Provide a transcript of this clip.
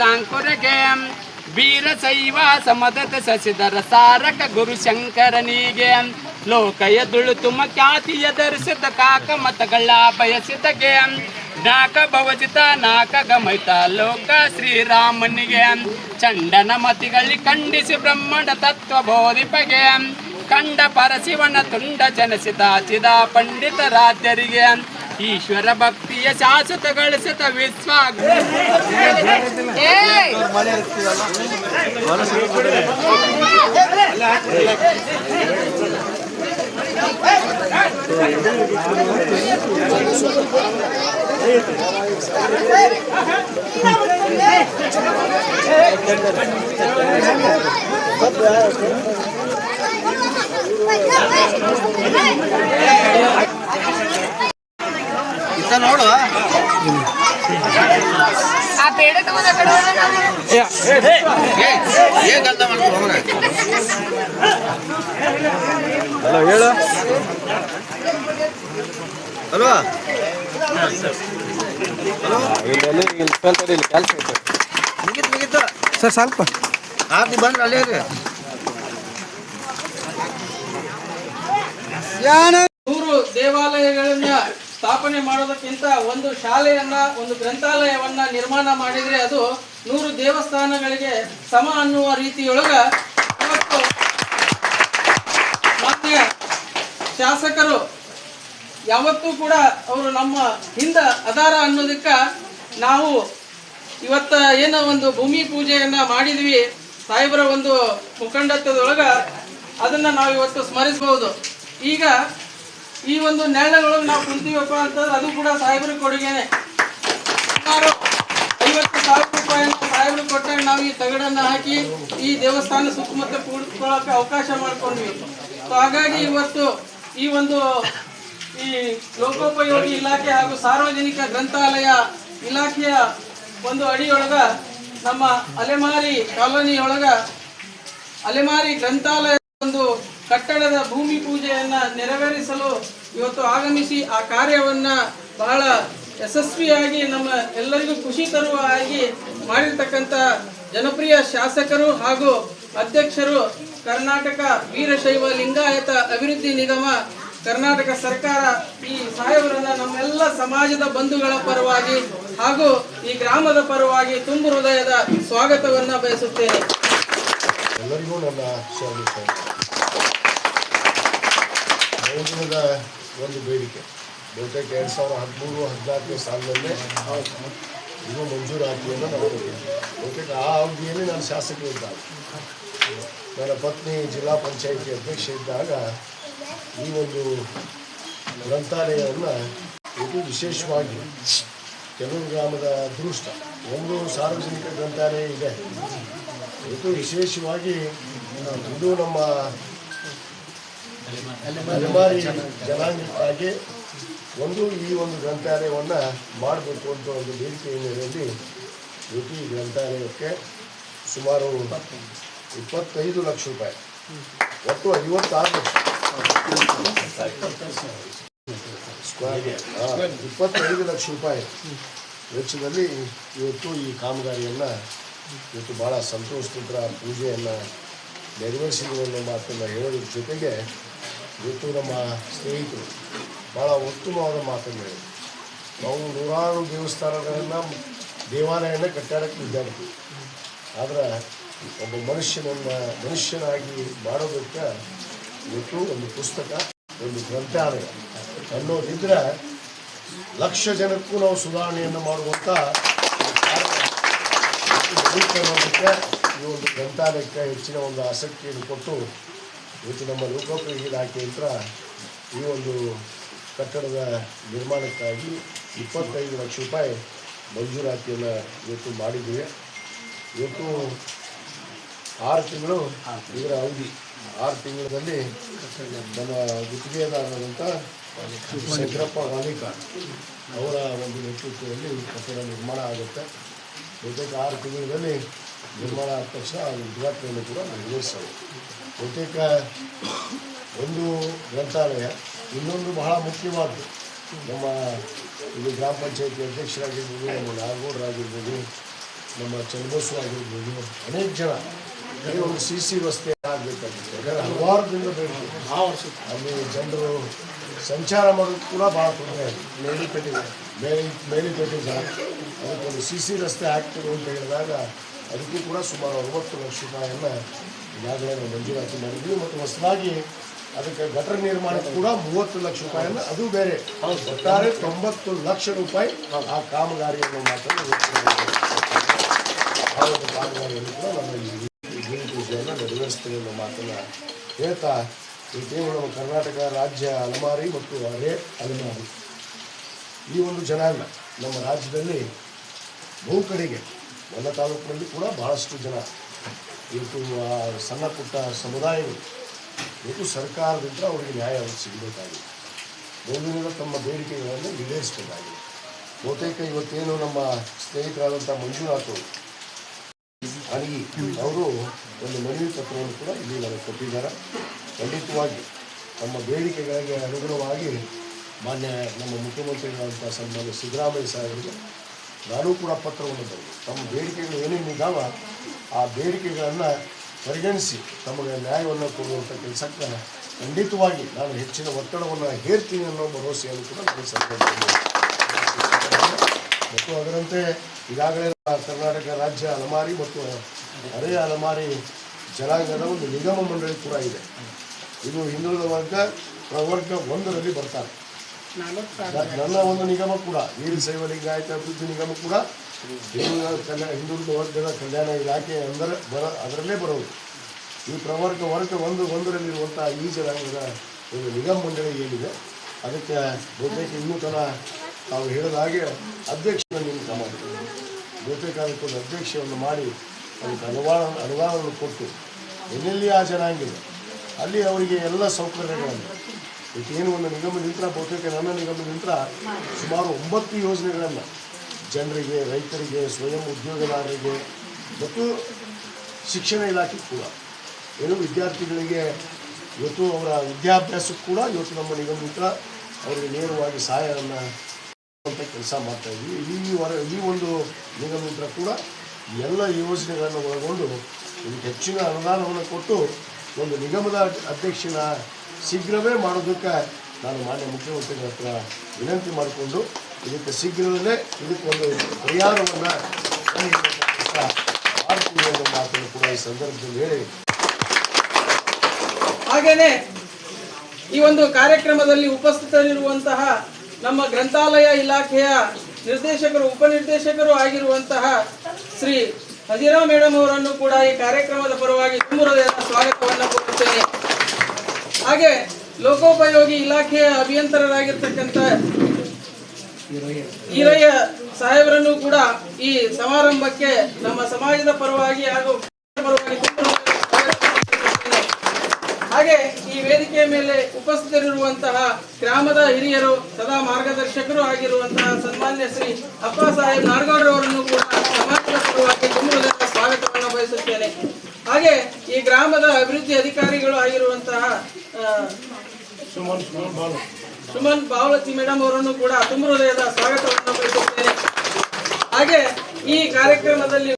ಸಾಂಕುರಗೆ ವೀರಶೈವ ಸಮದತ ಸಸಿದರ ಸಾರಕ ಗುರು ಶಂಕರನಿಗೆ ಲೋಕಯ ತುಮ ಖ್ಯಾತಿಯ ಧರಿಸಿದ ಕಾಕ ಮತಗಳ ಬಯಸಿದಗೆ ನಾಕ ಭವಜಿತ ನಾಕ ಗಮಯಿತ ಲೋಕ ಶ್ರೀರಾಮನಿಗೆ ಚಂಡನ ಮತಿಗಳಿ ಖಂಡಿಸಿ ಬ್ರಹ್ಮಣ ತತ್ವ ಬೋಧಿಪಗೆ ಕಂಡ ಪರಶಿವನ ತುಂಡ ಜನಸಿತ ಚಿದ ಪಂಡಿತ ರಾಜ್ಯರಿಗೆ ಈಶ್ವರ ಭಕ್ತಿಯ ಶಾಶ್ವತ ಗಳಿಸಿದ ವಿಶ್ವ ಇತ್ತ ನೋಡು. ಆ ಬೇಡ ತಗೊಂಡ ಕಡೆ ಏನ್ ಗಂಧ ಮಾಡ್ಕೊಂಡು ಹೋಗ್ರೆ ಹಲೋ ಹೇಳು ಅಲ್ವಾ ಇಲ್ಲಿ ಇಲ್ಲಿ ಕೇಳ್ತಾರೆ ಇಲ್ಲಿ ಕೆಲಸ ಐತೆ ಮುಗಿತು ಮುಗಿತು. ಸರ್ ಸ್ವಲ್ಪ. ಬಂದ್ರೆ ಅಲ್ಲೇ ಇರ್ರಿ ನೂರು ದೇವಾಲಯಗಳನ್ನ ಸ್ಥಾಪನೆ ಮಾಡೋದಕ್ಕಿಂತ ಒಂದು ಶಾಲೆಯನ್ನ, ಒಂದು ಗ್ರಂಥಾಲಯವನ್ನ ನಿರ್ಮಾಣ ಮಾಡಿದ್ರೆ ಅದು ನೂರು ದೇವಸ್ಥಾನಗಳಿಗೆ ಸಮ ಅನ್ನುವ ರೀತಿಯೊಳಗ ಇವತ್ತು ಮಾನ್ಯ ಶಾಸಕರು ಯಾವತ್ತೂ ಕೂಡ ಅವರು ನಮ್ಮ ಹಿಂದ ಅದಾರ ಅನ್ನೋದಕ್ಕ ನಾವು ಇವತ್ತ ಏನೋ ಒಂದು ಭೂಮಿ ಪೂಜೆಯನ್ನ ಮಾಡಿದ್ವಿ. ಸಾಹೇಬರ ಒಂದು ಮುಖಂಡತ್ವದೊಳಗ ಅದನ್ನ ನಾವು ಇವತ್ತು ಸ್ಮರಿಸಬಹುದು ಈಗ ಈ ಒಂದು ನೆರಳೊಳಗೆ ನಾವು ಕುಂತೀವಪ್ಪ ಅಂತಂದ್ರೆ ಅದು ಕೂಡ ಸಾಹೇಬರ ಕೊಡುಗೆನೆ. ಸುಮಾರು ಐವತ್ತು ಸಾವಿರ ರೂಪಾಯಿನ ಸಾಹೇಬರು ಕೊಟ್ಟಾಗ ನಾವು ಈ ತಗಡನ್ನ ಹಾಕಿ ಈ ದೇವಸ್ಥಾನ ಸುತ್ತಮುತ್ತ ಕೂಡ್ಕೊಳ್ಳೋಕೆ ಅವಕಾಶ ಮಾಡ್ಕೊಂಡ್ವಿ. ಸೊ ಹಾಗಾಗಿ ಇವತ್ತು ಈ ಒಂದು ಈ ಲೋಕೋಪಯೋಗಿ ಇಲಾಖೆ ಹಾಗೂ ಸಾರ್ವಜನಿಕ ಗ್ರಂಥಾಲಯ ಇಲಾಖೆಯ ಒಂದು ಅಡಿಯೊಳಗ ನಮ್ಮ ಅಲೆಮಾರಿ ಕಾಲೋನಿಯೊಳಗ ಅಲೆಮಾರಿ ಗ್ರಂಥಾಲಯ ಒಂದು ಕಟ್ಟಡದ ಭೂಮಿ ಪೂಜೆಯನ್ನ ನೆರವೇರಿಸಲು ಇವತ್ತು ಆಗಮಿಸಿ ಆ ಕಾರ್ಯವನ್ನ ಬಹಳ ಯಶಸ್ವಿಯಾಗಿ ನಮ್ಮ ಎಲ್ಲರಿಗೂ ಖುಷಿ ತರುವ ಆಗಿ ಮಾಡಿರ್ತಕ್ಕಂಥ ಜನಪ್ರಿಯ ಶಾಸಕರು ಹಾಗೂ ಅಧ್ಯಕ್ಷರು ಕರ್ನಾಟಕ ವೀರಶೈವ ಲಿಂಗಾಯತ ಅಭಿವೃದ್ಧಿ ನಿಗಮ, ಕರ್ನಾಟಕ ಸರ್ಕಾರ ಈ ಸಾಹೇಬರನ್ನ ನಮ್ಮೆಲ್ಲ ಸಮಾಜದ ಬಂಧುಗಳ ಪರವಾಗಿ ಹಾಗೂ ಈ ಗ್ರಾಮದ ಪರವಾಗಿ ತುಂಬು ಹೃದಯದ ಸ್ವಾಗತವನ್ನ ಬಯಸುತ್ತೇನೆ. ಎಲ್ಲರಿಗೂ ನನ್ನ ಬಹುದಿನದ ಒಂದು ಬೇಡಿಕೆ. ಬಹುತೇಕ ಎರಡು ಸಾವಿರದ ಹದಿಮೂರು ಹದಿನಾಲ್ಕನೇ ಸಾಲಿನಲ್ಲೇ ಇದು ಮಂಜೂರಾತಿಯನ್ನು ನಾವು ಕೊಟ್ಟಿದ್ದೆ ಬಹುತೇಕ ಆ ಅವಧಿಯಲ್ಲಿ ನಾನು ಶಾಸಕರಿದ್ದಾಗ ನನ್ನ ಪತ್ನಿ ಜಿಲ್ಲಾ ಪಂಚಾಯಿತಿ ಅಧ್ಯಕ್ಷ ಇದ್ದಾಗ ಈ ಒಂದು ಗ್ರಂಥಾಲಯವನ್ನು ಇದು ವಿಶೇಷವಾಗಿ ಕೆಲವು ಗ್ರಾಮದ ಅದೃಷ್ಟ. ಒಂದು ಸಾರ್ವಜನಿಕ ಗ್ರಂಥಾಲಯ ಇದೆ. ಇದು ವಿಶೇಷವಾಗಿ ಇದು ನಮ್ಮ ಅಲೆಮಾರಿ ಜನಾಂಗಕ್ಕಾಗಿ ಒಂದು ಈ ಒಂದು ಗ್ರಂಥಾಲಯವನ್ನು ಮಾಡಬೇಕು ಅಂತ ಒಂದು ಬೇಡಿಕೆ ಹಿನ್ನೆಲೆಯಲ್ಲಿ ಈ ಗ್ರಂಥಾಲಯಕ್ಕೆ ಸುಮಾರು ಇಪ್ಪತ್ತೈದು ಲಕ್ಷ ರೂಪಾಯಿ. ಒಟ್ಟು ಐವತ್ತಾರು ಇಪ್ಪತ್ತೈದು ಲಕ್ಷ ರೂಪಾಯಿ ವೆಚ್ಚದಲ್ಲಿ ಇವತ್ತು ಈ ಕಾಮಗಾರಿಯನ್ನು ಇವತ್ತು ಭಾಳ ಸಂತೋಷದಿಂದ ಪೂಜೆಯನ್ನು ನೆರವೇರಿಸಿದ್ರು ಮಾತನ್ನು ಹೇಳೋದ್ರ ಜೊತೆಗೆ ಇವತ್ತು ನಮ್ಮ ಸ್ನೇಹಿತರು ಭಾಳ ಉತ್ತಮವಾದ ಮಾತನ್ನು ಹೇಳಿದ್ರು ನಾವು ನೂರಾರು ದೇವಸ್ಥಾನಗಳನ್ನು ದೇವಾಲಯನ ಕಟ್ಟಾಡಕ್ಕೆ ವಿದ್ಯಾರ್ಥಿ ಆದರೆ ಒಬ್ಬ ಮನುಷ್ಯನನ್ನು ಮನುಷ್ಯನಾಗಿ ಮಾಡೋದಕ್ಕೆ ಇವತ್ತು ಒಂದು ಪುಸ್ತಕ, ಒಂದು ಗ್ರಂಥಾಲಯ. ಅನ್ನೋದಿದ್ರೆ ಲಕ್ಷ ಜನಕ್ಕೂ ನಾವು ಸುಧಾರಣೆಯನ್ನು ಮಾಡುವಂಥ ಈ ಒಂದು ಗ್ರಂಥಾಲಯಕ್ಕೆ ಹೆಚ್ಚಿನ ಒಂದು ಆಸಕ್ತಿಯನ್ನು ಕೊಟ್ಟು ಇವತ್ತು ನಮ್ಮ ಲೋಕೋಪಯೋಗಿ ಇಲಾಖೆಯಿಂದ ಈ ಒಂದು ಕಟ್ಟಡದ ನಿರ್ಮಾಣಕ್ಕಾಗಿ ಇಪ್ಪತ್ತೈದು ಲಕ್ಷ ರೂಪಾಯಿ ಮಂಜೂರಾತಿಯನ್ನು ಇವತ್ತು ಮಾಡಿದ್ದೀವಿ. ಇವತ್ತು ಆರು ತಿಂಗಳು ಇದರ ಅವಧಿ. ಆರು ತಿಂಗಳಲ್ಲಿ ನಮ್ಮ ಗುತ್ತಿಗೆದಾರರಾದಂಥ ಶಂಕರಪ್ಪ ವಾಲಿಕಾರ್ ಅವರ ಒಂದು ನೇತೃತ್ವದಲ್ಲಿ ಕಟ್ಟಡ ನಿರ್ಮಾಣ ಆಗುತ್ತೆ. ಬಹುತೇಕ ಆರು ತಿಂಗಳಲ್ಲಿ ನಿರ್ಮಾಣ ಆದ ತಕ್ಷಣ ಅದು ಉದ್ಘಾಟನೆಯನ್ನು ಕೂಡ ನೆರವೇರಿಸೋದು ಬಹುತೇಕ ಒಂದು ಗ್ರಂಥಾಲಯ ಇನ್ನೊಂದು ಬಹಳ ಮುಖ್ಯವಾದ್ದು. ನಮ್ಮ ಇಲ್ಲಿ ಗ್ರಾಮ ಪಂಚಾಯತಿ ಅಧ್ಯಕ್ಷರಾಗಿರ್ಬೋದು ನಮ್ಮ ನಾಗೌಡರಾಗಿರ್ಬೋದು ನಮ್ಮ ಚನ್ನಬಸು ಆಗಿರ್ಬೋದು ಅನೇಕ ಜನ ಈ ಒಂದು ಸಿ ಸಿ ರಸ್ತೆ ಆಗಬೇಕಾಗಿತ್ತು. ಯಾಕಂದರೆ ಹಲವಾರು ದಿನದ ವರ್ಷ ಅಲ್ಲಿ ಜನರು ಸಂಚಾರ ಮಾಡೋದು ಕೂಡ ಭಾಳ ತೊಂದರೆ ಆಗಿದೆ. ಮೇಲಿಪೇಟೆ ಮೇಲಿ ಮೇಲಿಪೇಟೆ ಜನ. ಅದಕ್ಕೊಂದು ಸಿ ಸಿ ರಸ್ತೆ ಆಗ್ತದೆ ಅಂತ ಹೇಳಿದಾಗ ಅದಕ್ಕೂ ಕೂಡ ಸುಮಾರು ಅರವತ್ತು ಲಕ್ಷ ರೂಪಾಯಿಯನ್ನು ಈಗಾಗಲೇ ನಾವು ಮಂಜೂರಾತಿ ಮಾಡಿದ್ವಿ ಮತ್ತು ಹೊಸದಾಗಿ ಅದಕ್ಕೆ ಗಟರ್ ನಿರ್ಮಾಣಕ್ಕೆ ಕೂಡ ಮೂವತ್ತು ಲಕ್ಷ ರೂಪಾಯಿಯನ್ನು ಅದು ಬೇರೆ. ಒಟ್ಟಾರೆ ತೊಂಬತ್ತು ಲಕ್ಷ ರೂಪಾಯಿ ಆ ಕಾಮಗಾರಿಯನ್ನು ಆ ಒಂದು ಕಾಮಗಾರಿಯನ್ನು ಕೂಡ ನಮ್ಮ ಈ ಭೂಮಿ ಪೂಜೆಯನ್ನು ನೆರವೇರಿಸ್ತೇವೆ ಅನ್ನೋ ಮಾತನ್ನು ಹೇಳ್ತಾ ಈ ನಮ್ಮ ಕರ್ನಾಟಕ ರಾಜ್ಯ ಅಲಮಾರಿ ಮತ್ತು ಅರೆ ಅಲಮಾರಿ. ಈ ಒಂದು ಜನಾಂಗ ನಮ್ಮ ರಾಜ್ಯದಲ್ಲಿ ಬಹು ಕಡೆಗೆ ನನ್ನ ತಾಲೂಕಿನಲ್ಲಿ ಕೂಡ ಭಾಳಷ್ಟು ಜನ ಇವತ್ತು, ಆ, ಸಣ್ಣ ಪುಟ್ಟ ಸಮುದಾಯಗಳು ಇವತ್ತು ಸರ್ಕಾರದಿಂದ ಅವರಿಗೆ ನ್ಯಾಯ ಸಿಗಬೇಕಾಗಿದೆ. ಬಹುದಿನದ ತಮ್ಮ ಬೇಡಿಕೆಗಳನ್ನು ಈಡೇರಿಸಬೇಕಾಗಿದೆ. ಬಹುತೇಕ ಇವತ್ತೇನು ನಮ್ಮ ಸ್ನೇಹಿತರಾದಂಥ ಮಂಜುನಾಥ್ ಅವರು ಅವರು ಒಂದು ಮನವಿ ಪತ್ರವನ್ನು ಕೂಡ ಇಲ್ಲಿ ನನಗೆ ಕೊಟ್ಟಿದ್ದಾರೆ. ಖಂಡಿತವಾಗಿ ನಮ್ಮ ಬೇಡಿಕೆಗಳಿಗೆ ಅನುಗುಣವಾಗಿ ಮಾನ್ಯ ನಮ್ಮ ಮುಖ್ಯಮಂತ್ರಿಗಳಾದಂಥ ಸನ್ಮಾನ್ಯ ಸಿದ್ದರಾಮಯ್ಯ ಸಾಹೇಬರಿಗೆ ನಾನು ಕೂಡ ಪತ್ರವನ್ನು ಬರೆದು. ತಮ್ಮ ಬೇಡಿಕೆಗಳು ಏನೇನಿದ್ದಾವ ಆ ಬೇಡಿಕೆಗಳನ್ನು ಪರಿಗಣಿಸಿ ತಮಗೆ ನ್ಯಾಯವನ್ನು ಕೊಡುವಂಥ ಕೆಲಸಕ್ಕೆ ಖಂಡಿತವಾಗಿ ನಾನು ಹೆಚ್ಚಿನ ಒತ್ತಡವನ್ನು ಹೇರ್ತೀನಿ ಅನ್ನೋ ಭರವಸೆಯನ್ನು ಕೂಡ ನನಗೆ ಸಂದರ್ಭದಲ್ಲಿ ಮತ್ತು ಅದರಂತೆ ಈಗಾಗಲೇ ಕರ್ನಾಟಕ ರಾಜ್ಯ ಅಲಮಾರಿ ಮತ್ತು ಅರೆ ಅಲಮಾರಿ ಜನಾಂಗದ ಒಂದು ನಿಗಮ ಮಂಡಳಿ ಕೂಡ ಇದೆ. ಇದು ಹಿಂದುಳಿದ ವರ್ಗ ಪ್ರವರ್ಗ ಒಂದರಲ್ಲಿ ಬರ್ತಾರೆ. ನನ್ನ ಒಂದು ನಿಗಮ ಕೂಡ ವೀರಶೈವ ಲಿಂಗಾಯತ ಅಭಿವೃದ್ಧಿ ನಿಗಮ ಕೂಡ ಕಲ್ಯಾಣ ಹಿಂದುಳಿದ ವರ್ಗದ ಕಲ್ಯಾಣ ಇಲಾಖೆ ಅಂದರೆ ಬರ ಅದರಲ್ಲೇ ಬರೋದು. ಈ ಪ್ರವರ್ಗ ವರ್ಗ ಒಂದು ಒಂದರಲ್ಲಿರುವಂಥ ಈ ಜನಾಂಗದ ಒಂದು ನಿಗಮ ಮಂಡಳಿ ಏನಿದೆ ಅದಕ್ಕೆ ಬಹುತೇಕ ಇನ್ನೂ ತನ ತಾವು ಹೇಳಿದ ಹಾಗೆ ಅಧ್ಯಕ್ಷನ ನೇಮಕ ಮಾಡಿದ್ರು ಬಹುತೇಕ ಅದಕ್ಕೊಂದು ಅಧ್ಯಕ್ಷವನ್ನು ಮಾಡಿ ಅದಕ್ಕೆ ಅನುದಾನ ಅನುದಾನವನ್ನು ಕೊಟ್ಟು ಎಲ್ಲೆಲ್ಲಿ ಆ ಜನಾಂಗಿದೆ ಅಲ್ಲಿ ಅವರಿಗೆ ಎಲ್ಲ ಸೌಕರ್ಯಗಳನ್ನು ಏನು ಒಂದು ನಿಗಮ ನಿಂತರ, ಬಹುತೇಕ ನನ್ನ ನಿಗಮ ನಿಂತರ ಸುಮಾರು ಒಂಬತ್ತು ಯೋಜನೆಗಳನ್ನು ಜನರಿಗೆ, ರೈತರಿಗೆ, ಸ್ವಯಂ ಉದ್ಯೋಗದಾರರಿಗೆ ಮತ್ತು ಶಿಕ್ಷಣ ಇಲಾಖೆ ಕೂಡ, ಏನು ವಿದ್ಯಾರ್ಥಿಗಳಿಗೆ ಇವತ್ತು ಅವರ ವಿದ್ಯಾಭ್ಯಾಸಕ್ಕೂ ಕೂಡ ಇವತ್ತು ನಮ್ಮ ನಿಗಮ ನಿಂತರ ಅವರಿಗೆ ನೇರವಾಗಿ ಸಹಾಯವನ್ನು ಅಂತ ಕೆಲಸ ಮಾಡ್ತಾ ಇದ್ವಿ. ಈ ವರ, ಈ ಒಂದು ನಿಗಮ ನಿಂತರ ಕೂಡ ಎಲ್ಲ ಯೋಜನೆಗಳನ್ನು ಒಳಗೊಂಡು ಇದಕ್ಕೆ ಹೆಚ್ಚಿನ ಅನುದಾನವನ್ನು ಕೊಟ್ಟು ಒಂದು ನಿಗಮದ ಅಧ್ಯಕ್ಷನ ಶೀಘ್ರವೇ ಮಾಡೋದಕ್ಕೆ ನಾನು ಮಾನ್ಯ ಮುಖ್ಯಮಂತ್ರಿಗಳ ಹತ್ರ ವಿನಂತಿ ಮಾಡಿಕೊಂಡು ಇದಕ್ಕೆ ಶೀಘ್ರದಲ್ಲೇ ಇದಕ್ಕೆ ಒಂದು ಪರಿಹಾರವನ್ನು ಮಾತನ್ನು ಕೂಡ ಈ ಸಂದರ್ಭದಲ್ಲಿ ಹೇಳಿ. ಹಾಗೇನೆ ಈ ಒಂದು ಕಾರ್ಯಕ್ರಮದಲ್ಲಿ ಉಪಸ್ಥಿತರಿರುವಂತಹ ನಮ್ಮ ಗ್ರಂಥಾಲಯ ಇಲಾಖೆಯ ನಿರ್ದೇಶಕರು, ಉಪನಿರ್ದೇಶಕರು ಆಗಿರುವಂತಹ ಶ್ರೀ ಹಜೀರಾ ಮೇಡಮ್ ಅವರನ್ನು ಕೂಡ ಈ ಕಾರ್ಯಕ್ರಮದ ಪರವಾಗಿ ತುಂಬ ಸ್ವಾಗತವನ್ನು ಕೋರುತ್ತೇನೆ. ಹಾಗೆ ಲೋಕೋಪಯೋಗಿ ಇಲಾಖೆಯ ಅಭಿಯಂತರರಾಗಿರ್ತಕ್ಕಂಥ ಈರಯ್ಯ ಸಾಹೇಬರನ್ನು ಕೂಡ ಈ ಸಮಾರಂಭಕ್ಕೆ ನಮ್ಮ ಸಮಾಜದ ಪರವಾಗಿ ಹಾಗೂ ಹಾಗೆ ಈ ವೇದಿಕೆಯ ಮೇಲೆ ಉಪಸ್ಥಿತರಿರುವಂತಹ ಗ್ರಾಮದ ಹಿರಿಯರು, ಸದಾ ಮಾರ್ಗದರ್ಶಕರು ಆಗಿರುವಂತಹ ಸನ್ಮಾನ್ಯ ಶ್ರೀ ಅಪ್ಪ ಸಾಹೇಬ್ ನಾಡಗೌಡರವರನ್ನು ಕೂಡ ಸಮಾಜದ ಪರವಾಗಿ ತುಂಬ ಹೃದಯದ ಸ್ವಾಗತವನ್ನು ಬಯಸುತ್ತೇನೆ. ಹಾಗೆ ಈ ಗ್ರಾಮದ ಅಭಿವೃದ್ಧಿ ಅಧಿಕಾರಿಗಳು ಆಗಿರುವಂತಹ ಸುಮನ್ ಬಾವಲತಿ ಮೇಡಮ್ ಅವರನ್ನು ಕೂಡ ತುಂಬ ಹೃದಯದ ಸ್ವಾಗತವನ್ನು ಹಾಗೆ ಈ ಕಾರ್ಯಕ್ರಮದಲ್ಲಿ